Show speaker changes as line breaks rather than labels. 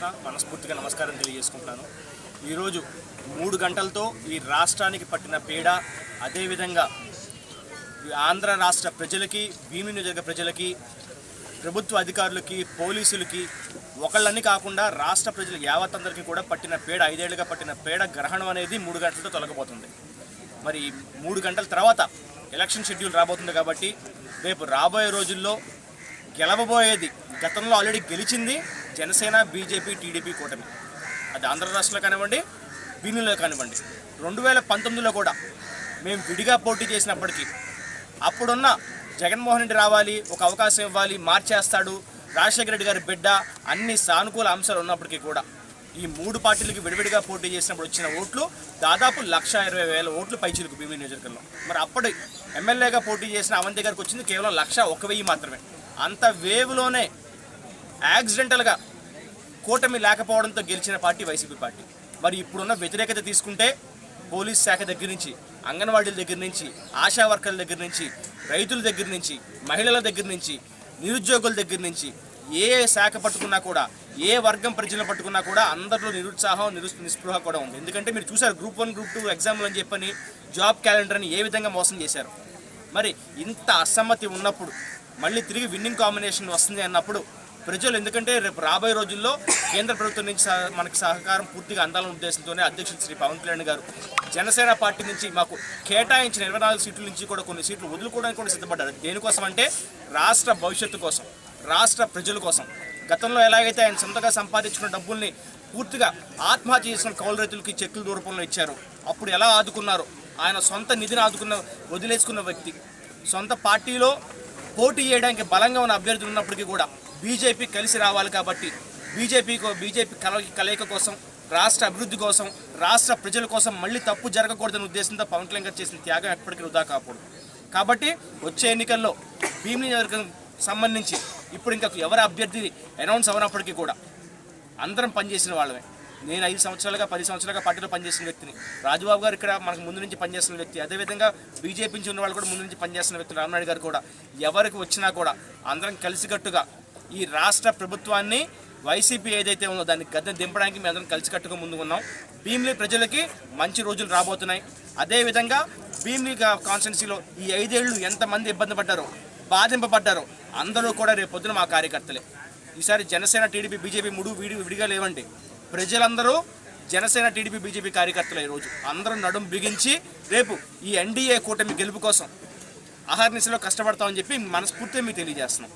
తరఫున మనస్ఫూర్తిగా నమస్కారం తెలియజేసుకుంటాను. ఈరోజు మూడు గంటలతో ఈ రాష్ట్రానికి పట్టిన పీడ అదేవిధంగా ఈ ఆంధ్ర రాష్ట్ర ప్రజలకి భీమి నియోజక ప్రజలకి ప్రభుత్వ అధికారులకి పోలీసులకి ఒకళ్ళని కాకుండా రాష్ట్ర ప్రజలు యావత్తందరికీ కూడా పట్టిన పేడ ఐదేళ్ళుగా పట్టిన పేడ గ్రహణం అనేది మూడు గంటలతో తొలగిపోతుంది. మరి మూడు గంటల తర్వాత ఎలక్షన్ షెడ్యూల్ రాబోతుంది కాబట్టి రేపు రాబోయే రోజుల్లో గెలవబోయేది గతంలో ఆల్రెడీ గెలిచింది జనసేన బీజేపీ టీడీపీ కూటమి. అది ఆంధ్ర రాష్ట్రంలో కానివ్వండి బిన్నులో కానివ్వండి. రెండు వేల పంతొమ్మిదిలో కూడా మేము విడిగా పోటీ చేసినప్పటికీ అప్పుడున్న జగన్మోహన్ రెడ్డి రావాలి ఒక అవకాశం ఇవ్వాలి మార్చేస్తాడు రాజశేఖర రెడ్డి గారి బిడ్డ అన్ని సానుకూల అంశాలు ఉన్నప్పటికీ కూడా ఈ మూడు పార్టీలకు విడివిడిగా పోటీ చేసినప్పుడు వచ్చిన ఓట్లు దాదాపు లక్ష ఇరవై వేల ఓట్లు పైచిలకు భీమి నియోజకవర్గంలో. మరి అప్పుడు ఎమ్మెల్యేగా పోటీ చేసిన అవంతి గారికి వచ్చింది కేవలం లక్ష ఒక వెయ్యి మాత్రమే. అంత వేవ్లోనే యాక్సిడెంటల్గా కూటమి లేకపోవడంతో గెలిచిన పార్టీ వైసీపీ పార్టీ. మరి ఇప్పుడున్న వ్యతిరేకత తీసుకుంటే పోలీస్ శాఖ దగ్గర నుంచి అంగన్వాడీల దగ్గర నుంచి ఆశా వర్కర్ల దగ్గర నుంచి రైతుల దగ్గర నుంచి మహిళల దగ్గర నుంచి నిరుద్యోగుల దగ్గర నుంచి ఏ శాఖ పట్టుకున్నా కూడా ఏ వర్గం ప్రజలను పట్టుకున్నా కూడా అందరిలో నిరుత్సాహం నిరు నిస్పృహ కూడా ఉంది. ఎందుకంటే మీరు చూసారు గ్రూప్ వన్ గ్రూప్ టూ ఎగ్జామ్లు అని చెప్పని జాబ్ క్యాలెండర్ని ఏ విధంగా మోసం చేశారు. మరి ఇంత అసమ్మతి ఉన్నప్పుడు మళ్ళీ తిరిగి విన్నింగ్ కాంబినేషన్ వస్తుంది అన్నప్పుడు ప్రజలు ఎందుకంటే రేపు రాబోయే రోజుల్లో కేంద్ర ప్రభుత్వం నుంచి సహ- మనకి సహకారం పూర్తిగా అందాలనే ఉద్దేశంతోనే అధ్యక్షులు శ్రీ పవన్ కళ్యాణ్ గారు జనసేన పార్టీ నుంచి మాకు కేటాయించిన ఇరవై నాలుగు సీట్ల నుంచి కూడా కొన్ని సీట్లు వదులుకోవడానికి కూడా సిద్ధపడ్డారు. దేనికోసం అంటే రాష్ట్ర భవిష్యత్తు కోసం రాష్ట్ర ప్రజల కోసం. గతంలో ఎలాగైతే ఆయన సొంతగా సంపాదించుకున్న డబ్బుల్ని పూర్తిగా ఆత్మహత్య చేసిన కౌలు రైతులకి చెక్కుల రూపంలో ఇచ్చారు అప్పుడు ఎలా ఆదుకున్నారు? ఆయన సొంత నిధిని ఆదుకున్న వదిలేసుకున్న వ్యక్తి సొంత పార్టీలో పోటీ చేయడానికి బలంగా ఉన్న అభ్యర్థులు ఉన్నప్పటికీ కూడా బీజేపీ కలిసి రావాలి కాబట్టి బీజేపీ బీజేపీ కల కలయిక కోసం రాష్ట్ర అభివృద్ధి కోసం రాష్ట్ర ప్రజల కోసం మళ్ళీ తప్పు జరగకూడదనే ఉద్దేశంతో పవన్ కళ్యాణ్ గారు చేసిన త్యాగం ఎప్పటికీ వృధా కాకూడదు. కాబట్టి వచ్చే ఎన్నికల్లో భీమిని నియోజకవర్గం సంబంధించి ఇప్పుడు ఇంకా ఎవరి అభ్యర్థి అనౌన్స్ అవనప్పటికీ కూడా అందరం పనిచేసిన వాళ్ళమే. నేను ఐదు సంవత్సరాలుగా పది సంవత్సరాలుగా పార్టీలో పనిచేసిన వ్యక్తిని. రాజుబాబు గారు ఇక్కడ మనకు ముందు నుంచి పనిచేస్తున్న వ్యక్తి. అదేవిధంగా బీజేపీ నుంచి ఉన్న వాళ్ళు కూడా ముందు నుంచి పనిచేస్తున్న వ్యక్తి రామనాయుడు గారు కూడా. ఎవరికి వచ్చినా కూడా అందరం కలిసికట్టుగా ఈ రాష్ట్ర ప్రభుత్వాన్ని వైసీపీ ఏదైతే ఉందో దాన్ని గద్దె దింపడానికి మేము అందరం కలిసికట్టుగా ముందుకు ఉన్నాం. భీమిలి ప్రజలకి మంచి రోజులు రాబోతున్నాయి. అదేవిధంగా భీమిలి కాన్స్టిట్యున్సీలో ఈ ఐదేళ్ళు ఎంతమంది ఇబ్బంది పడ్డారో బాధింపబడ్డారో అందరూ కూడా రేపు పొద్దున మా కార్యకర్తలే. ఈసారి జనసేన టీడీపీ బీజేపీ మూడు విడి విడిగా లేవండి. ప్రజలందరూ జనసేన టీడీపీ బీజేపీ కార్యకర్తలు ఈరోజు. అందరూ నడుం బిగించి రేపు ఈ ఎన్డీఏ కూటమి గెలుపు కోసం అహర్నిశలో కష్టపడతామని చెప్పి మనస్ఫూర్తిగా మీకు తెలియజేస్తున్నాం.